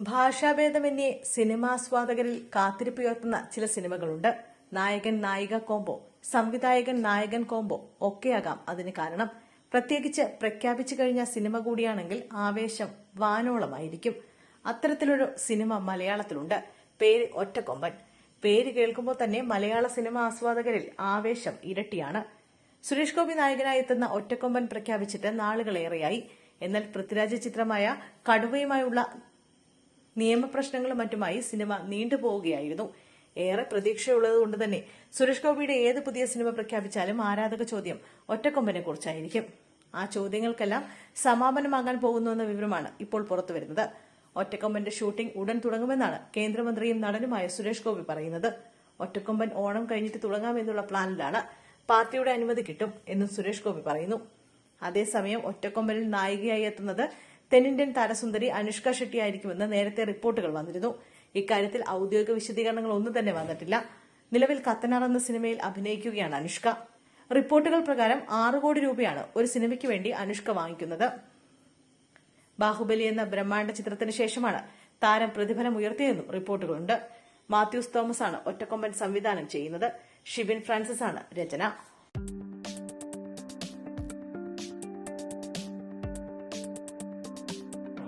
ഭാഷാഭേദമന്യേ സിനിമാസ്വാദകരിൽ കാത്തിരിപ്പുയർത്തുന്ന ചില സിനിമകളുണ്ട്. നായകൻ നായിക കോംബോ സംവിധായകൻ നായകൻ കോംബോ ഒക്കെയാകാം അതിന് കാരണം. പ്രത്യേകിച്ച് പ്രഖ്യാപിച്ചു കഴിഞ്ഞ സിനിമ കൂടിയാണെങ്കിൽ ആവേശം വാനോളമായിരിക്കും. അത്തരത്തിലൊരു സിനിമ മലയാളത്തിലുണ്ട്. പേര് ഒറ്റക്കൊമ്പൻ. പേര് കേൾക്കുമ്പോൾ തന്നെ മലയാള സിനിമ ആസ്വാദകരിൽ ആവേശം ഇരട്ടിയാണ്. സുരേഷ് ഗോപി നായകനായി എത്തുന്ന ഒറ്റക്കൊമ്പൻ പ്രഖ്യാപിച്ചിട്ട് നാളുകളേറെയായി. എന്നാൽ പൃഥ്വിരാജ് ചിത്രമായ കടുവയുമായുള്ള നിയമപ്രശ്നങ്ങളും മറ്റുമായി സിനിമ നീണ്ടുപോവുകയായിരുന്നു ഏറെ പ്രതീക്ഷയുള്ളതുകൊണ്ട് തന്നെ സുരേഷ് ഗോപിയുടെ ഏത് പുതിയ സിനിമ പ്രഖ്യാപിച്ചാലും ആരാധക ചോദ്യം ഒറ്റക്കൊമ്പനെ കുറിച്ചായിരിക്കും. ആ ചോദ്യങ്ങൾക്കെല്ലാം സമാപനമാകാൻ പോകുന്നുവെന്ന വിവരമാണ് ഇപ്പോൾ പുറത്തുവരുന്നത് ഒറ്റക്കൊമ്പന്റെ ഷൂട്ടിംഗ് ഉടൻ തുടങ്ങുമെന്നാണ് കേന്ദ്രമന്ത്രിയും നടനുമായ സുരേഷ് ഗോപി പറയുന്നത്. ഒറ്റക്കൊമ്പൻ ഓണം കഴിഞ്ഞിട്ട് തുടങ്ങാമെന്നുള്ള പ്ലാനിലാണ് പാർട്ടിയുടെ അനുമതി കിട്ടും എന്നും സുരേഷ് ഗോപി പറയുന്നു. അതേസമയം ഒറ്റക്കൊമ്പനിൽ നായികയായി എത്തുന്നത് തെന്നിന്ത്യൻ താരസുന്ദരി അനുഷ്ക ഷെട്ടി ആയിരിക്കുമെന്ന് നേരത്തെ റിപ്പോർട്ടുകൾ വന്നിരുന്നു. ഇക്കാര്യത്തിൽ ഔദ്യോഗിക വിശദീകരണങ്ങൾ ഒന്നും തന്നെ വന്നിട്ടില്ല. നിലവിൽ കത്തനാർ എന്ന സിനിമയിൽ അഭിനയിക്കുകയാണ് അനുഷ്ക. റിപ്പോർട്ടുകൾ പ്രകാരം ആറ് കോടി രൂപയാണ് ഒരു സിനിമയ്ക്ക് വേണ്ടി അനുഷ്ക വാങ്ങിക്കുന്നത്. ബാഹുബലി എന്ന ബ്രഹ്മാണ്ഡ ചിത്രത്തിന് ശേഷമാണ് താരം പ്രതിഫലം ഉയർത്തിയെന്നും റിപ്പോർട്ടുകളുണ്ട്. മാത്യൂസ് തോമസ് ആണ് ഒറ്റക്കൊമ്പൻ സംവിധാനം ചെയ്യുന്നത്. ഷിബിൻ ഫ്രാൻസിസ് ആണ് രചന.